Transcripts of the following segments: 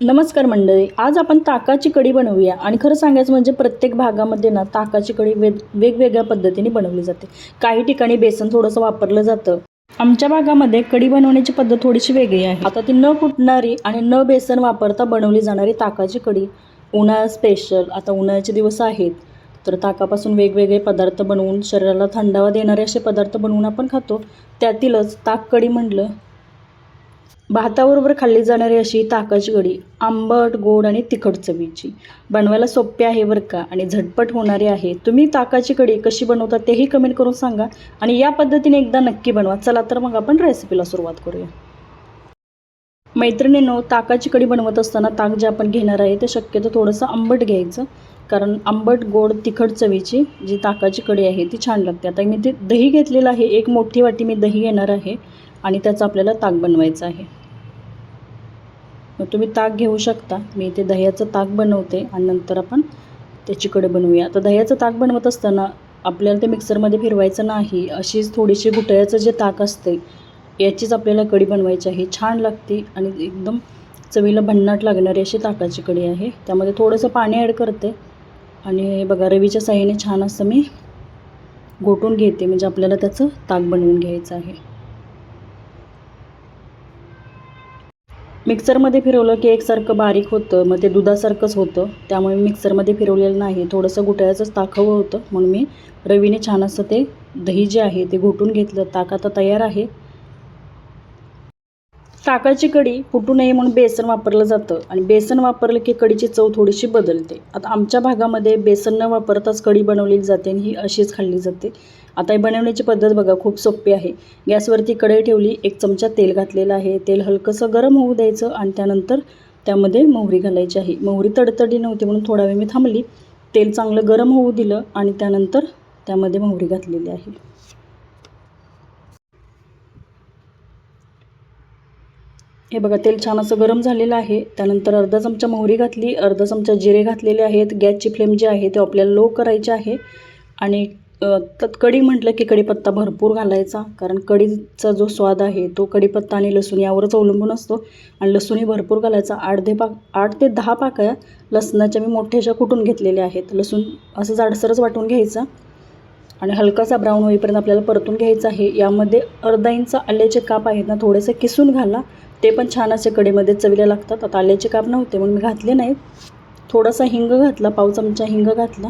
नमस्कार मंडळी आज आपण ताकाची कढी बनवूया. आणि खरं सांगायचं म्हणजे प्रत्येक भागामध्ये ना ताकाची कढी वेग वेगवेगळ्या पद्धतीने बनवली जाते. काही ठिकाणी बेसन थोडंसं वापरलं जातं. आमच्या भागामध्ये कढी बनवण्याची पद्धत थोडीशी वेगळी आहे. आता ती न फुटणारी आणि न बेसन वापरता बनवली जाणारी ताकाची कढी उन्हाळा स्पेशल आता उन्हाळ्याचे दिवस आहेत तर ताकापासून वेगवेगळे पदार्थ बनवून शरीराला थंडावा देणारे असे पदार्थ बनवून आपण खातो. त्यातीलच ताक कढी म्हटलं भाताबरोबर खाल्ली जाणारी अशी ताकाची कढी आंबट गोड आणि तिखट चवीची. बनवायला सोपे आहे बरं का? आणि झटपट होणारी आहे. तुम्ही ताकाची कढी कशी बनवता तेही कमेंट करून सांगा. आणि या पद्धतीने एकदा नक्की बनवा. चला तर मग आपण रेसिपीला सुरुवात करूया. मैत्रिणींनो ताकाची कढी बनवत असताना ताक जे आपण घेणार आहे ते शक्यतो थोडंसं आंबट घ्यायचं. कारण आंबट गोड तिखट चवीची जी ताकाची कढी आहे ती छान लागते. आता मी ते दही घेतलेलं आहे. एक मोठी वाटी मी दही घेणार आहे. आणि त्याचं आपल्याला ताक बनवायचं आहे. मग तुम्ही ताक घेऊ शकता. मी ते दह्याचं ताक बनवते आणि नंतर आपण त्याची कढी बनवूया. आता दह्याचं ताक बनवत असताना आपल्याला ते मिक्सरमध्ये फिरवायचं नाही. अशीच थोडीशी घुटळ्याचं जे ताक असते याचीच आपल्याला कढी बनवायची आहे. छान लागते आणि एकदम चवीला भन्नाट लागणारी अशी ताकाची कढी आहे. त्यामध्ये थोडंसं पाणी ॲड करते. आणि हे बघा रवीच्या साह्याने छान असं मी घोटून घेते. म्हणजे आपल्याला त्याचं ताक बनवून घ्यायचं आहे. मिक्सरमध्ये फिरवलं की एकसारखं बारीक होतं मग ते दुधासारखंच होतं. त्यामुळे मिक्सरमध्ये फिरवलेलं नाही. थोडंसं गुटाळ्याचंच ताक हवं होतं. म्हणून मी रवीने छान असं ते दही जे आहे ते घोटून घेतलं. ताक आता तयार आहे. ताकाची कढी फुटू नये म्हणून बेसन वापरलं जातं आणि बेसन वापरलं की कढीची चव थोडीशी बदलते. आता आमच्या भागामध्ये बेसन न वापरताच कढी बनवली जाते आणि ही अशीच खाल्ली जाते. आता हे बनवण्याची पद्धत बघा खूप सोपी आहे. गॅसवरती कढई ठेवली एक चमचा तेल घातलेलं आहे. तेल हलकंसं गरम होऊ द्यायचं आणि त्यानंतर त्यामध्ये मोहरी घालायची आहे. मोहरी तडतडी नव्हती म्हणून थोडा वेळ मी थांबली. तेल चांगलं गरम होऊ दिलं आणि त्यानंतर त्यामध्ये मोहरी घातलेली आहे. हे बघा तेल छान असं गरम झालेलं आहे. त्यानंतर अर्धा चमचा मोहरी घातली. अर्धा चमचा जिरे घातलेले आहेत. गॅसची फ्लेम जी आहे ते आपल्याला लो करायची आहे. आणि तर कढी म्हटलं की कढीपत्ता भरपूर घालायचा कारण कढीचा जो स्वाद आहे तो कढीपत्ता आणि लसूण यावरच अवलंबून असतो. आणि लसूणही भरपूर घालायचा. आठ पाक आठ ते दहा पाकळ्या लसणाच्या मी मोठ्याशा कुटून घेतलेल्या आहेत. लसूण असं जाडसरच वाटून घ्यायचा. आणि हलकासा ब्राऊन होईपर्यंत आपल्याला परतून घ्यायचा आहे. यामध्ये अर्धा इंच आल्याचे काप आहेत ना थोडेसे किसून घाला. ते पण छान असे कढीमध्ये चवीला लागतात. आता आल्याचे काप नव्हते म्हणून मी घातले नाहीत. थोडासा हिंग घातला पाव चमचा हिंग घातला.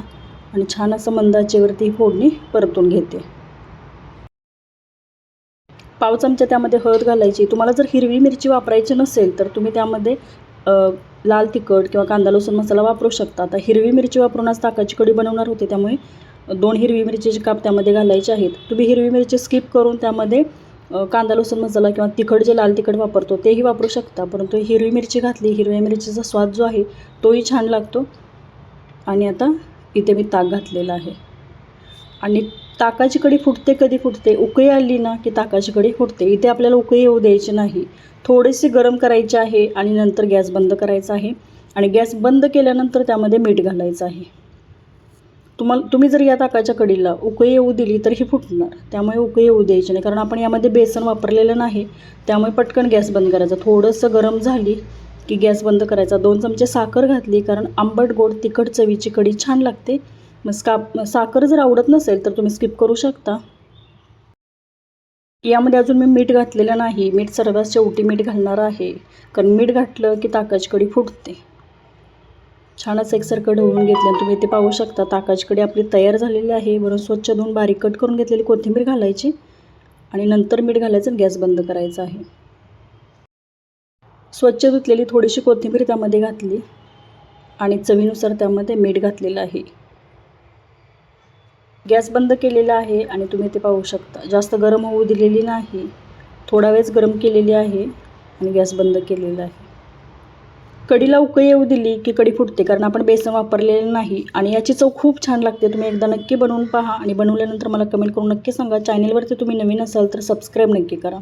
आणि छान असं मंदाचेवरती फोडणी परतून घेते. पाव चमचा त्यामध्ये हळद घालायची. तुम्हाला जर हिरवी मिरची वापरायची नसेल तर तुम्ही त्यामध्ये लाल तिखट किंवा कांदा लसूण मसाला वापरू शकता. आता हिरवी मिरची वापरून आज ताकाची कढी बनवणार होते त्यामुळे दोन हिरवी मिरचीचे काप त्यामध्ये घालायचे आहेत. तुम्ही हिरवी मिरची स्किप करून त्यामध्ये कांदा लसूण मसाला किंवा तिखट जे लाल तिखट वापरतो तेही वापरू शकता. परंतु हिरवी मिरची घातली हिरव्या मिरचीचा स्वाद जो आहे तोही छान लागतो. आणि आता इथे मी ताक घातलेलं आहे. आणि ताकाची कडी फुटते कधी फुटते? उकळी आली ना की ताकाची कडी फुटते. इथे आपल्याला उकळी येऊ द्यायची नाही. थोडीशी गरम करायची आहे आणि नंतर गॅस बंद करायचा आहे. आणि गॅस बंद केल्यानंतर त्यामध्ये मीठ घालायचं आहे. तुम्हाला तुम्ही जर या ताकाच्या कडीला उकळी येऊ दिली तर ही फुटणार. त्यामुळे उकळी येऊ द्यायची नाही. कारण आपण यामध्ये बेसन वापरलेलं नाही. त्यामुळे पटकन गॅस बंद करायचा. थोडंसं गरम झाली की गॅस बंद करायचा. दोन चमचे साखर घातली कारण आंबट गोड तिखट चवीची कढी छान लागते. मग स्काप साखर जर आवडत नसेल तर तुम्ही स्किप करू शकता. यामध्ये अजून मी मीठ घातलेलं नाही. मीठ सर्वात शेवटी मीठ घालणार आहे. कारण मीठ घातलं की ताकाची कढी फुटते. छान असं एकसारखं ढवळून घेतलं. तुम्ही ते पाहू शकता. ताकाची कढी आपली तयार झालेली आहे. वरून स्वच्छ धुवून बारीक कट करून घेतलेली कोथिंबीर घालायची. आणि नंतर मीठ घालायचं गॅस बंद करायचा आहे. स्वच्छ धुतलेली थोडीशी कोथिंबीर त्यामध्ये घातली आणि चवीनुसार त्यामध्ये मीठ घातलेलं आहे. गॅस बंद केलेला आहे आणि तुम्ही ते पाहू शकता. जास्त गरम होऊ दिलेली नाही. थोडा वेळच गरम केलेली आहे आणि गॅस बंद केलेला आहे. कढीला उकळी येऊ दिली की कढी फुटते कारण आपण बेसन वापरलेलं नाही आणि याची चव खूप छान लागते. तुम्ही एकदा नक्की बनवून पहा आणि बनवल्यानंतर मला कमेंट करून नक्की सांगा. चॅनेलवरती तुम्ही नवीन असाल तर सबस्क्राईब नक्की करा.